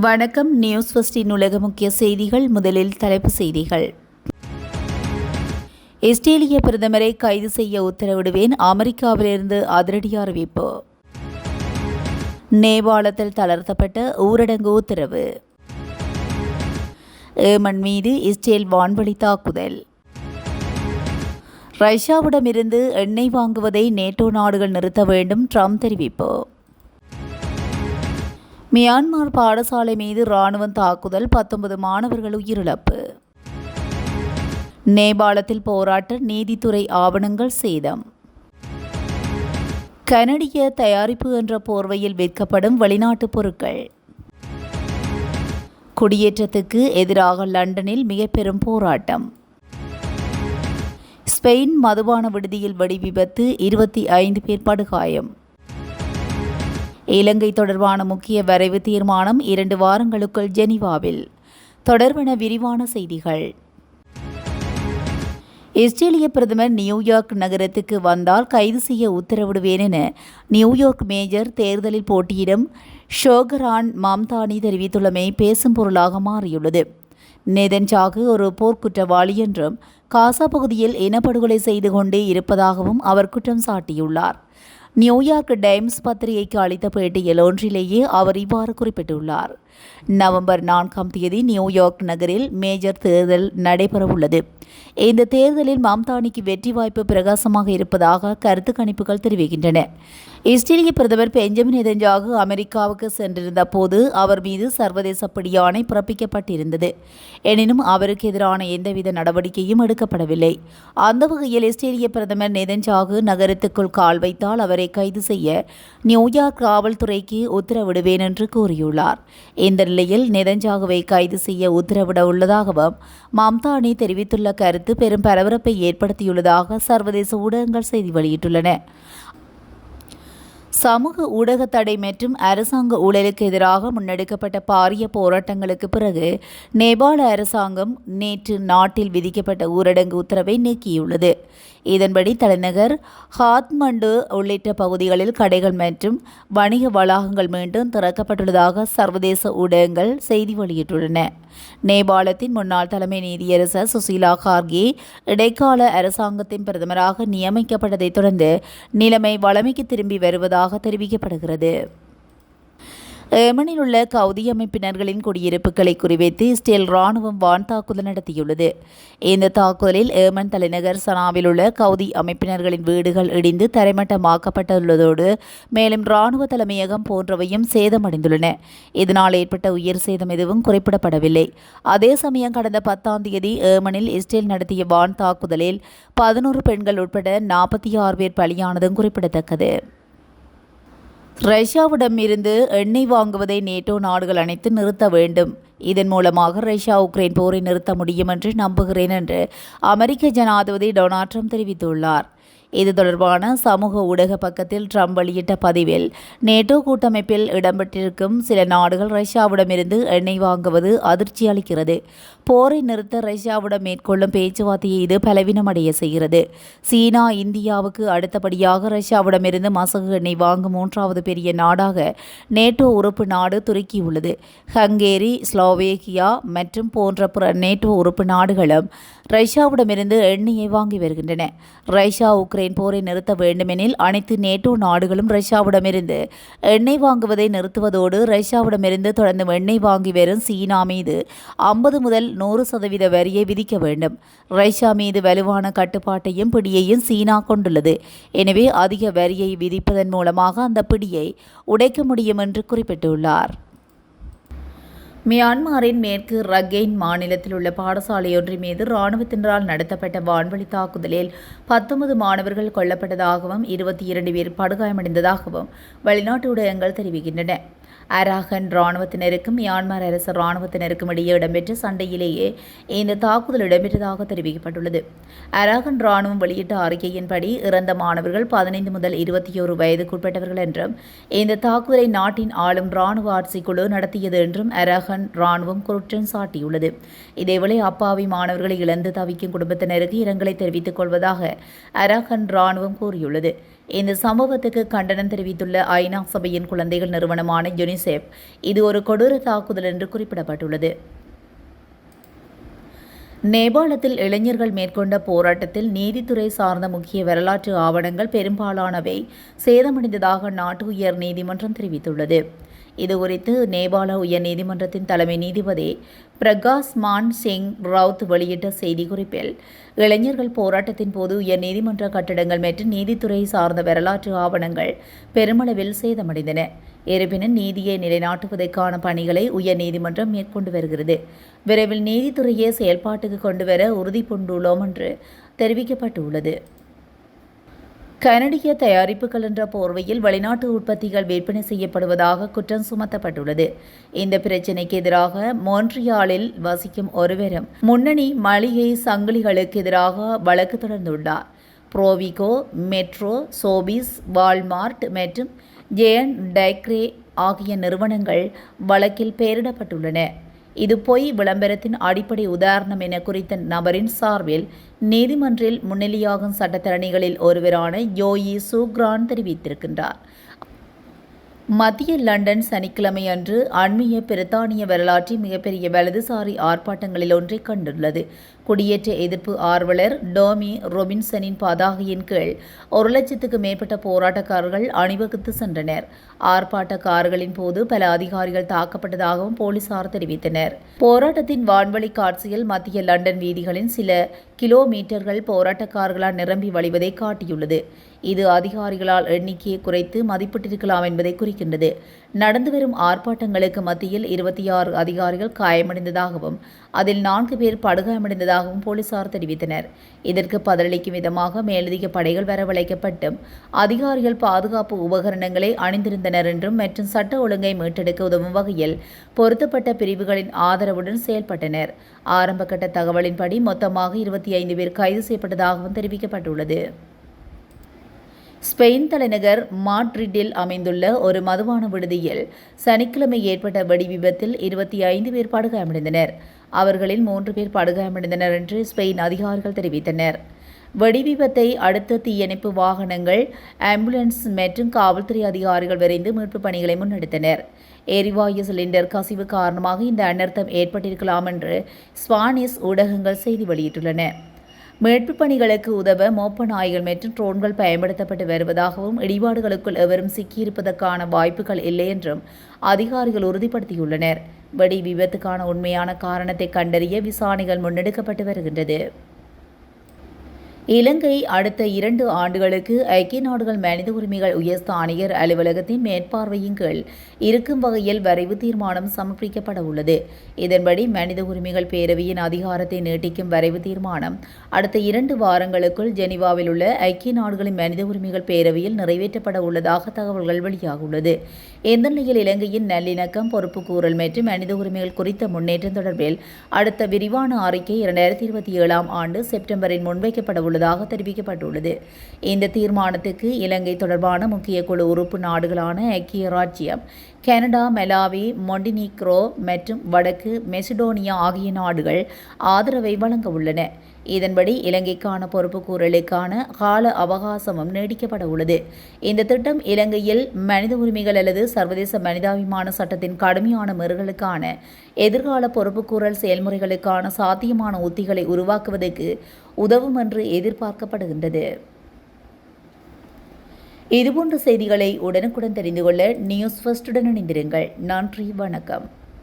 வணக்கம். நியூஸ் ஃபஸ்டின் உலக முக்கிய செய்திகள். முதலில் தலைப்பு செய்திகள். இஸ்ரேலிய பிரதமரை கைது செய்ய உத்தரவிடுவேன். அமெரிக்காவிலிருந்து அதிரடி அறிவிப்பு. நேபாளத்தில் தளர்த்தப்பட்ட ஊரடங்கு உத்தரவு. ஏமன் மீது இஸ்ரேல் வான்வழி தாக்குதல். ரஷ்யாவிடமிருந்து எண்ணெய் வாங்குவதை நேட்டோ நாடுகள் நிறுத்த வேண்டும். ட்ரம்ப் தெரிவிப்பு. மியான்மர் பாடசாலை மீது ராணுவம் தாக்குதல் பத்தொன்பது மாணவர்கள் உயிரிழப்பு. நேபாளத்தில் போராட்ட நீதித்துறை ஆவணங்கள் சேதம். கனடிய தயாரிப்பு என்ற போர்வையில் விற்கப்படும் வெளிநாட்டு பொருட்கள். குடியேற்றத்துக்கு எதிராக லண்டனில் மிக பெரும் போராட்டம். ஸ்பெயின் மதுபான விடுதியில் வெடி விபத்து இருபத்தி ஐந்து பேர் படுகாயம். இலங்கை தொடர்பான முக்கிய வரைவு தீர்மானம் இரண்டு வாரங்களுக்குள் ஜெனீவாவில். தொடர்பென விரிவான செய்திகள். இஸ்ரேலிய பிரதமர் நியூயார்க் நகரத்துக்கு வந்தால் கைது செய்ய உத்தரவிடுவேன் என நியூயார்க் மேஜர் தேர்தலில் போட்டியிடும் ஷோகரான் மாம்தானி தெரிவித்துள்ளமை பேசும் பொருளாக மாறியுள்ளது. நெதன்சாகு ஒரு போர்க்குற்றவாளி என்றும் காசா பகுதியில் இனப்படுகொலை செய்து கொண்டே இருப்பதாகவும் அவர் குற்றம் சாட்டியுள்ளார். நியூயார்க் டைம்ஸ் பத்திரிகைக்கு அளித்த பேட்டியில் ஒன்றிலேயே அவர் இவ்வாறு குறிப்பிட்டுள்ளார். நவம்பர் நான்காம் தேதி நியூயார்க் நகரில் மேஜர் தேர்தல் நடைபெறவுள்ளது. இந்த தேர்தலில் மம்தானிக்கு வெற்றி வாய்ப்பு பிரகாசமாக இருப்பதாக கருத்து கணிப்புகள் தெரிவிக்கின்றன. இஸ்ரேலிய பிரதமர் பெஞ்சமின் நெதஞ்சாகு அமெரிக்காவுக்கு சென்றிருந்த போது அவர் மீது சர்வதேச பிடியாணை பிறப்பிக்கப்பட்டிருந்தது. எனினும் அவருக்கு எதிரான எந்தவித நடவடிக்கையும் எடுக்கப்படவில்லை. அந்த வகையில் இஸ்ரேலிய பிரதமர் நெதஞ்சாகு நகரத்துக்குள் கால் வைத்தால் அவரை கைது செய்ய நியூயார்க் காவல்துறைக்கு உத்தரவிடுவேன் என்று கூறியுள்ளார். இந்த நிலையில் நெதஞ்சாகுவை கைது செய்ய உத்தரவிட உள்ளதாகவும் மம்தானி தெரிவித்துள்ள கருத்து பெரும் பரபரப்பை ஏற்படுத்தியுள்ளதாக சர்வதேச ஊடகங்கள் செய்தி வெளியிட்டுள்ளன. சமூக ஊடக தடை மற்றும் அரசாங்க ஊழலுக்கு எதிராக முன்னெடுக்கப்பட்ட பாரிய போராட்டங்களுக்கு பிறகு நேபாள அரசாங்கம் நேற்று நாட்டில் விதிக்கப்பட்ட ஊரடங்கு உத்தரவை நீக்கியுள்ளது. இதன்படி தலைநகர் ஹாத்மண்டு உள்ளிட்ட பகுதிகளில் கடைகள் மற்றும் வணிக வளாகங்கள் மீண்டும் திறக்கப்பட்டுள்ளதாக சர்வதேச ஊடகங்கள் செய்தி வெளியிட்டுள்ளன. நேபாளத்தின் முன்னாள் தலைமை நீதியரசர் சுசீலா கார்கே இடைக்கால அரசாங்கத்தின் பிரதமராக நியமிக்கப்பட்டதைத் தொடர்ந்து நிலைமை வளமைக்கு திரும்பி வருவதாக தெரிவிக்கப்படுகிறது. ஏமனில் உள்ள கவுதி அமைப்பினர்களின் குடியிருப்புகளை குறிவைத்து இஸ்ரேல் ராணுவம் வான் தாக்குதல் நடத்தியுள்ளது. இந்த தாக்குதலில் ஏமன் தலைநகர் சனாவில் உள்ள கவுதி அமைப்பினர்களின் வீடுகள் இடிந்து தரைமட்டமாக்கப்பட்டுள்ளதோடு மேலும் ராணுவ தலைமையகம் போன்றவையும் சேதமடைந்துள்ளன. இதனால் ஏற்பட்ட உயிர் சேதம் எதுவும் குறிப்பிடப்படவில்லை. அதே சமயம் கடந்த பத்தாம் தேதி ஏமனில் இஸ்ரேல் நடத்திய வான் தாக்குதலில் பதினோரு பெண்கள் உட்பட நாற்பத்தி ஆறு பேர் பலியானதும் குறிப்பிடத்தக்கது. ரஷ்யாவிடம் இருந்து எண்ணெய் வாங்குவதை நேட்டோ நாடுகள் அனைத்து நிறுத்த வேண்டும். இதன் மூலமாக ரஷ்யா உக்ரைன் போரை நிறுத்த முடியும் என்று நம்புகிறேன் என்று அமெரிக்க ஜனாதிபதி டொனால்ட் ட்ரம்ப் தெரிவித்துள்ளார். இது தொடர்பான சமூக ஊடக பக்கத்தில் ட்ரம்ப் வெளியிட்ட பதிவில் நேட்டோ கூட்டமைப்பில் இடம்பெற்றிருக்கும் சில நாடுகள் ரஷ்யாவிடமிருந்து எண்ணெய் வாங்குவது அதிர்ச்சி அளிக்கிறது. போரை நிறுத்த ரஷ்யாவுடன் மேற்கொள்ளும் பேச்சுவார்த்தையை இது பலவீனமடைய செய்கிறது. சீனா இந்தியாவுக்கு அடுத்தபடியாக ரஷ்யாவிடமிருந்து மசகு எண்ணெய் வாங்கும் மூன்றாவது பெரிய நாடாக நேட்டோ உறுப்பு நாடு துருக்கியுள்ளது. ஹங்கேரி ஸ்லோவேகியா மற்றும் போன்ற பிற நேட்டோ உறுப்பு நாடுகளும் ரஷ்யாவிடமிருந்து எண்ணெயை வாங்கி வருகின்றன. ரஷ்யா உக்ரைன் போரை நிறுத்த வேண்டுமெனில் அனைத்து நேட்டோ நாடுகளும் ரஷ்யாவிடமிருந்து எண்ணெய் வாங்குவதை நிறுத்துவதோடு ரஷ்யாவிடமிருந்து தொடர்ந்து எண்ணெய் வாங்கி வரும் சீனா மீது ஐம்பது முதல் நூறு சதவீத வரியை விதிக்க வேண்டும். ரஷ்யா மீது வலுவான கட்டுப்பாட்டையும் பிடியையும் சீனா கொண்டுள்ளது. எனவே அதிக வரியை விதிப்பதன் மூலமாக அந்த பிடியை உடைக்க முடியும் என்று குறிப்பிட்டுள்ளார். மியான்மரின் மேற்கு ரகெயின் மாநிலத்தில் உள்ள பாடசாலையொன்றின் மீது இராணுவத்தினரால் நடத்தப்பட்ட வான்வழி தாக்குதலில் பத்தொன்பது மாணவர்கள் கொல்லப்பட்டதாகவும் இருபத்தி இரண்டு பேர் படுகாயமடைந்ததாகவும் வெளிநாட்டு ஊடகங்கள் தெரிவிக்கின்றன. அராகன் இராணுவத்தினருக்கும் மியான்மர் அரசு இராணுவத்தினருக்கும் இடையே இடம்பெற்ற சண்டையிலேயே இந்த தாக்குதல் இடம்பெற்றதாக தெரிவிக்கப்பட்டுள்ளது. அராகன் இராணுவம் வெளியிட்ட அறிக்கையின்படி இறந்த மாணவர்கள் பதினைந்து முதல் இருபத்தி ஓரு வயதுக்குட்பட்டவர்கள் என்றும் இந்த தாக்குதலை நாட்டின் ஆளும் இராணுவ ஆட்சிக்குழு நடத்தியது என்றும் அராகன் இராணுவம் குற்றம் சாட்டியுள்ளது. இதேவேளை அப்பாவி மாணவர்களை இழந்து தவிக்கும் குடும்பத்தினருக்கு இரங்கலை தெரிவித்துக் கொள்வதாக அராகன் இராணுவம் கூறியுள்ளது. இந்த சம்பவத்துக்கு கண்டனம் தெரிவித்துள்ள ஐநா சபையின் குழந்தைகள் நிறுவனமான யுனிசெஃப் இது ஒரு கொடூர தாக்குதல் என்று குறிப்பிடப்பட்டுள்ளது. நேபாளத்தில் இளைஞர்கள் மேற்கொண்ட போராட்டத்தில் நீதித்துறை சார்ந்த முக்கிய வரலாற்று ஆவணங்கள் பெரும்பாலானவை சேதமடைந்ததாக நாட்டு உயர் நீதிமன்றம் தெரிவித்துள்ளது. இதுகுறித்து நேபாள உயர்நீதிமன்றத்தின் தலைமை நீதிபதி பிரகாஷ் மான் சிங் ரவுத் வெளியிட்ட செய்திக்குறிப்பில் இளைஞர்கள் போராட்டத்தின் போது உயர்நீதிமன்ற கட்டடங்கள் மற்றும் நீதித்துறை சார்ந்த வரலாற்று ஆவணங்கள் பெருமளவில் சேதமடைந்தன. இருப்பினும் நீதியை நிலைநாட்டுவதற்கான பணிகளை உயர்நீதிமன்றம் மேற்கொண்டு வருகிறது. விரைவில் நீதித்துறையை செயல்பாட்டுக்கு கொண்டுவர உறுதி பூண்டுள்ளோம் என்று தெரிவிக்கப்பட்டுள்ளது. கனடிய தயாரிப்புகள் என்ற போர்வையில் வெளிநாட்டு உற்பத்திகள் விற்பனை செய்யப்படுவதாக குற்றம் சுமத்தப்பட்டுள்ளது. இந்த பிரச்சினைக்கு எதிராக மோன்ட்ரியாலில் வசிக்கும் ஒருவரும் முன்னணி மளிகை சங்கிலிகளுக்கு எதிராக வழக்கு தொடர்ந்துள்ளார். புரோவிகோ மெட்ரோ சோபிஸ் வால்மார்ட் மற்றும் ஜேஎன் டைக்ரே ஆகிய நிறுவனங்கள் வழக்கில் பெயரிடப்பட்டுள்ளன. இது பொய் விளம்பரத்தின் அடிப்படை உதாரணம் என குறித்த நபரின் சார்பில் நீதிமன்றில் முன்னிலையாகும் சட்டத்தரணிகளில் ஒருவரான யோயி சூக்ரான் தெரிவித்திருக்கின்றார். மத்திய லண்டன் சனிக்கிழமை அன்று அண்மைய பிரித்தானிய வரலாற்றில் மிகப்பெரிய வலதுசாரி ஆர்ப்பாட்டங்களில் ஒன்றை கண்டுள்ளது. குடியேற்ற எதிர்ப்பு ஆர்வலர் டோமி ரொபின்சனின் பதாகையின் கீழ் ஒரு லட்சத்துக்கு மேற்பட்ட போராட்டக்காரர்கள் அணிவகுத்து சென்றனர். ஆர்ப்பாட்டக்காரர்களின் போது பல அதிகாரிகள் தாக்கப்பட்டதாகவும் போலீசார் தெரிவித்தனர். போராட்டத்தின் வான்வழி காட்சியில் மத்திய லண்டன் வீதிகளின் சில கிலோமீட்டர்கள் போராட்டக்காரர்களால் நிரம்பி வழிவதை காட்டியுள்ளது. இது அதிகாரிகளால் எண்ணிக்கையை குறைத்து மதிப்பிட்டிருக்கலாம் என்பதை குறிக்கின்றது. நடந்து வரும் ஆர்ப்பாட்டங்களுக்கு மத்தியில் இருபத்தி ஆறு அதிகாரிகள் காயமடைந்ததாகவும் அதில் நான்கு பேர் படுகாயமடைந்ததாகவும் போலீசார் தெரிவித்தனர். இதற்கு பதிலளிக்கும் விதமாக மேலதிக படைகள் வரவழைக்கப்பட்டும் அதிகாரிகள் பாதுகாப்பு உபகரணங்களை அணிந்திருந்தனர் என்றும் மற்றும் சட்ட ஒழுங்கை மீட்டெடுக்க உதவும் வகையில் பொருத்தப்பட்ட பிரிவுகளின் ஆதரவுடன் செயல்பட்டனர். ஆரம்பகட்ட தகவலின்படி மொத்தமாக இருபத்தி ஐந்து பேர் கைது செய்யப்பட்டதாகவும் தெரிவிக்கப்பட்டுள்ளது. ஸ்பெயின் தலைநகர் மாட்ரிட்டில் அமைந்துள்ள ஒரு மதுபான விடுதியில் சனிக்கிழமை ஏற்பட்ட வெடி விபத்தில் இருபத்தி ஐந்து பேர் படுகாயமடைந்தனர். அவர்களில் மூன்று பேர் படுகாயமடைந்தனர் என்று ஸ்பெயின் அதிகாரிகள் தெரிவித்தனர். வெடி விபத்தை அடுத்த தீயணைப்பு வாகனங்கள் ஆம்புலன்ஸ் மற்றும் காவல்துறை அதிகாரிகள் விரைந்து மீட்புப் பணிகளை முன்னெடுத்தனர். எரிவாயு சிலிண்டர் கசிவு காரணமாக இந்த அனர்த்தம் ஏற்பட்டிருக்கலாம் என்று ஸ்பானிஷ் ஊடகங்கள் செய்தி வெளியிட்டுள்ளன. மீட்பு பணிகளுக்கு உதவ மோப்ப நாய்கள் மற்றும் ட்ரோன்கள் பயன்படுத்தப்பட்டு வருவதாகவும் இடிபாடுகளுக்குள் எவரும் சிக்கியிருப்பதற்கான வாய்ப்புகள் இல்லை என்றும் அதிகாரிகள் உறுதிப்படுத்தியுள்ளனர். வெடி விபத்துக்கான உண்மையான காரணத்தை கண்டறிய விசாரணைகள் முன்னெடுக்கப்பட்டு வருகின்றது. இலங்கை அடுத்த இரண்டு ஆண்டுகளுக்கு ஐக்கிய நாடுகள் மனித உரிமைகள் உயர்ஸ்தானிகர் அலுவலகத்தின் மேற்பார்வையின் கீழ் இருக்கும் வகையில் வரைவு தீர்மானம் சமர்ப்பிக்கப்பட உள்ளது. இதன்படி மனித உரிமைகள் பேரவையின் அதிகாரத்தை நீட்டிக்கும் வரைவு தீர்மானம் அடுத்த இரண்டு வாரங்களுக்குள் ஜெனிவாவில் உள்ள ஐக்கிய நாடுகளின் மனித உரிமைகள் பேரவையில் நிறைவேற்றப்பட உள்ளதாக தகவல்கள் வெளியாகியுள்ளது. இந்த நிலையில் இலங்கையின் நல்லிணக்கம் பொறுப்புக்கூறல் மற்றும் மனித உரிமைகள் குறித்த முன்னேற்றம் தொடர்பில் அடுத்த விரிவான அறிக்கை இரண்டாயிரத்தி இருபத்தி ஏழாம் ஆண்டு செப்டம்பரில் முன்வைக்கப்பட உள்ளதாக தெரிவிக்கப்பட்டுள்ளது. இந்த தீர்மானத்துக்கு இலங்கை தொடர்பான முக்கிய குழு உறுப்பு நாடுகளான ஐக்கிய ராஜ்யம் கனடா மெலாவி மொண்டினிக்ரோ மற்றும் வடக்கு மெசிடோனியா ஆகிய நாடுகள் ஆதரவை வழங்க உள்ளன. இதன்படி இலங்கைக்கான பொறுப்புக்கூறலுக்கான கால அவகாசமும் நீடிக்கப்பட உள்ளது இந்த திட்டம் இலங்கையில் மனித உரிமைகள் அல்லது சர்வதேச மனிதாபிமான சட்டத்தின் கடுமையான மீறல்களுக்கான எதிர்கால பொறுப்புக்கூறல் செயல்முறைகளுக்கான சாத்தியமான உத்திகளை உருவாக்குவதற்கு உதவும் என்று எதிர்பார்க்கப்படுகின்றது. இதுபோன்ற செய்திகளை உடனுக்குடன் தெரிந்து கொள்ள நியூஸ் ஃபர்ஸ்டுடன் இணைந்திருங்கள். நன்றி வணக்கம்.